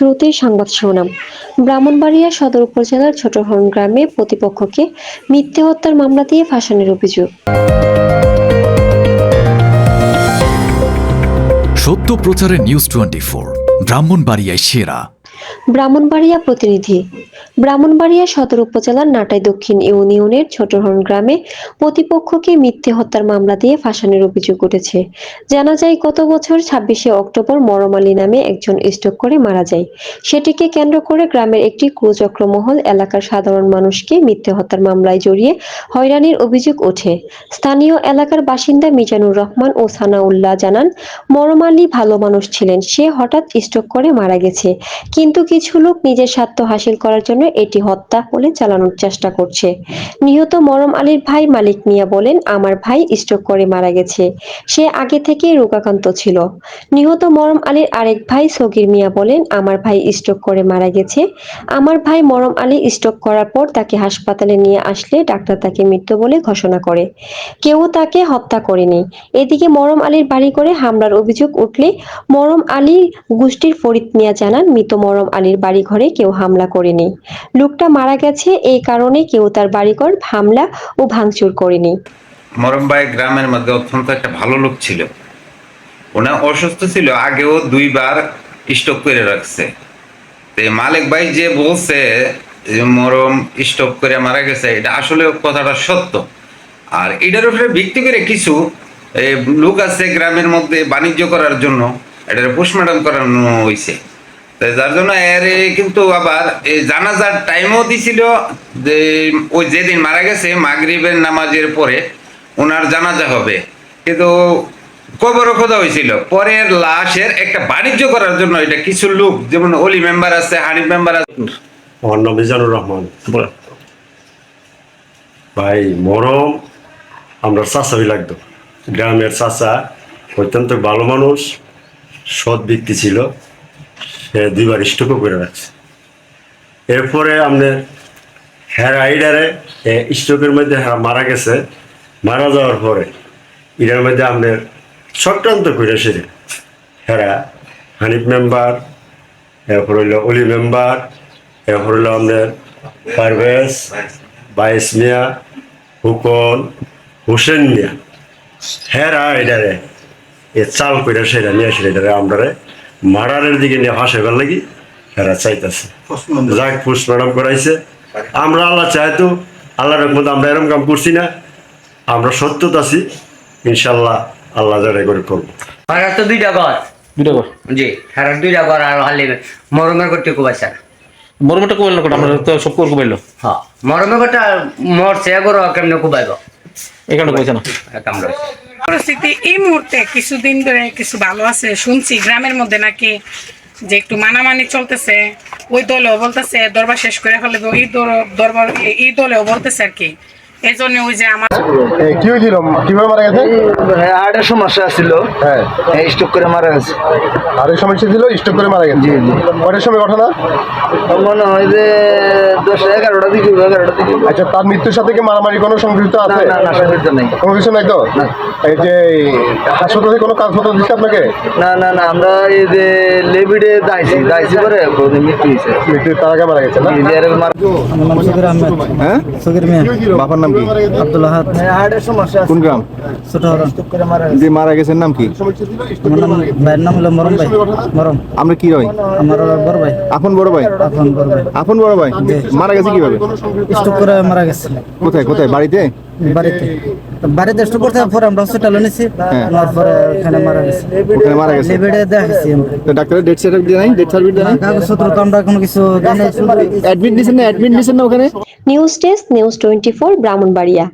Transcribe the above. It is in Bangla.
শুরুতেই সংবাদ শিরোনাম। ব্রাহ্মণবাড়িয়া সদর উপজেলার ছোটহরণ গ্রামে প্রতিপক্ষকে মিথ্যে হত্যার মামলা দিয়ে ফাঁসানোর অভিযোগ। সত্য প্রচারের নিউজ টোয়েন্টি ফোর ব্রাহ্মণবাড়িয়ায় সেরা। ব্রাহ্মণবাড়িয়া প্রতিনিধি। ব্রাহ্মণবাড়িয়া সদর উপজেলার নাটাই দক্ষিণ ইউনিয়নের ছোটহরণ গ্রামে প্রতিপক্ষকে মিথ্যে হত্যার মামলা দিয়ে ফাঁসানোর অভিযোগ উঠেছে। জানা যায়, গত বছর ছাব্বিশে অক্টোবর মরম আলী নামে একজন স্ট্রোক করে মারা যায়। সেটিকে কেন্দ্র করে গ্রামের একটি কুচক্র মহল এলাকার সাধারণ মানুষকে মিথ্যে হত্যার মামলায় জড়িয়ে হয়রানির অভিযোগ ওঠে। স্থানীয় এলাকার বাসিন্দা মিজানুর রহমান ও সানাউল্লাহ জানান মরম আলী ভালো মানুষ ছিলেন, সে হঠাৎ স্ট্রোক করে মারা গেছে। কিন্তু কিছু লোক নিজের স্বার্থ হাসিল করার জন্য এটি হত্যা বলে চালানোর চেষ্টা করছে। নিহত মরম আলীর ভাই মালিক মিয়া বলেন, আমার ভাই স্ট্রোক করে মারা গেছে। সে আগে থেকে রোগাক্রান্ত ছিল। নিহত মরম আলীর আরেক ভাই সগির মিয়া বলেন, আমার ভাই স্ট্রোক করে মারা গেছে। আমার ভাই মরম আলী স্ট্রোক করার পর তাকে হাসপাতালে নিয়ে আসলে ডাক্তার তাকে মৃত্যু বলে ঘোষণা করে। কেউ তাকে হত্যা করেনি। এদিকে মরম আলীর বাড়ি করে হামলার অভিযোগ উঠলে মরম আলী গোষ্ঠীর ফরিদ মিয়া জানান, মৃত মরম আলীর বাড়ি ঘরে কেউ হামলা করেনি। লোকটা মারা গেছে এই কারণে কেউ তার বাড়িঘর হামলা ও ভাঙচুর করেনি। মরমবাই গ্রামের মধ্যে অত্যন্ত একটা ভালো লোক ছিল। ওনা অসুস্থ ছিল, আগেও দুইবার স্টক করে রাখছে। মালিক ভাই যে বলছে মরম স্টক করে মারা গেছে, এটা আসলে কথাটা সত্য। আর এটার উপরে ভিত্তি করে কিছু লোক আছে গ্রামের মধ্যে বাণিজ্য করার জন্য, এটার পোস্টমর্টম করানো হয়েছে যার জন্য এর কিন্তু আবার এই জানাজার টাইমও দিছিল যে ওই যেদিন মারা গেছে মাগরিবের নামাজের পরে ওনার জানাজা হবে। কিন্তু কবরও খোঁজা হয়েছিল পরের লাশের একটা বাণিজ্য করার জন্য এটা কিছু লোক যেমন অলি মেম্বার আছে হানিফ মেম্বার আছে। নাম মিজানুর রহমান। ভাই মরম আমরা চাষাই লাগতো। গ্রামের চাষা অত্যন্ত ভালো মানুষ সৎ ব্যক্তি ছিল। দুইবার স্টকও করে রাখছে। এরপরে আপনার হ্যার আইডারে স্ট্রোকের মধ্যে মারা গেছে। মারা যাওয়ার পরে এটার মধ্যে আপনার চক্রান্ত করে সেরে হেরা হানিফ মেম্বার, এরপর হইল অলি মেম্বার, এরপর হইল আপনার পারভেজ বাইস মিয়া, হুকন, হুসেন মিয়া। হেরা এটারে এ চাল করে সেটা নিয়ে আসলে এটারে আমরা মারারের দিকে নিয়ে হাসে লাগি হেরা চাইতেছে। যাক পুষ ম্যাডাম করাইছে। আমরা আল্লাহ চাইতো আল্লাহর রহমত আমরা এরকম কাম করছি না। আমরা সত্যত আছি ইনশাল্লাহ আল্লাহ যারা করে করব হারার তো দুইটা ঘর। দুটা ঘর? জি হারার দুইটা ঘর আর হালি মরমের করতে খুব আছে। মরমটা কমাইল না আমরা তো সব করে কমাইল। হ্যাঁ মরমের করতে মরছে এগর কেমনে কুবাইব এখানে কইছে না। কামড় পরিস্থিতি এই মুহূর্তে কিছুদিন ধরে কিছু ভালো আছে। শুনছি গ্রামের মধ্যে নাকি যে একটু মানামানি চলতেছে ওই দলেও বলতেছে দরবার শেষ করে ফেলে এই দর- দরবার এই দলেও বলতেছে আর কি। এই জন্য ওই যে আমার কি হয়েছিল? কীভাবে মারা গেছে? হার্টের সমস্যা ছিল হ্যাঁ। স্ট্রোক করে মারা গেছে। আর সমস্যা ছিল স্ট্রোক করে মারা গেছে। কটার সময় ঘটনা? মনে হয় যে দশ এগারোটা দিকে এগারোটা দিকে আচ্ছা তার মৃত্যুর সাথে কি মারামারি কোনো সংযুক্ত আছে? না না সংযুক্ত নেই। কোনো কিছু নাই তো? এই যে হাসপাতালে কোনো কাগজপত্র দিচ্ছে আপনাকে? না না না আমরা এই যে লেবিডে দাইছি দাইছি করে মৃত্যু হয়েছে। মৃত্যুর তার আগে মারা গেছে না? সকির আহমেদ। হ্যাঁ? সকির মিয়া। বাবার নাম কি? আব্দুল আহাদ। হার্টের সমস্যা কোন গ্রাম? ছোট যে মারা গেছেন নাম কি? ভাইয়ের নাম হলো মরম ভাই। মরম আমরা কি হয় আমার বড় ভাই। আপন বড় ভাই? এখন বড় ভাই। আপন বড় ভাই? মারা গেছে কীভাবে? স্ট্রোক করে মারা গেছে। কোথায় কোথায় বাড়িতে? বাড়িতে। বাড়িতে স্ট্রোক করতে পরে আমরা হসপিটালে নিয়েছি নেওয়ার পরে ওখানে মারা গেছে। ওখানে মারা গেছে? লেবেডে দেখাইছি আমরা। তো ডাক্তারের ডেট সার্টিফিকেট দিয়ে নাই? ডেট সার্টিফিকেট দিয়ে নাই? কাগজপত্র তো আমরা কোনো কিছু জানাই অ্যাডমিট নিছেন না অ্যাডমিট নিছেন না ওখানে? News desk news twenty four Brahmanbaria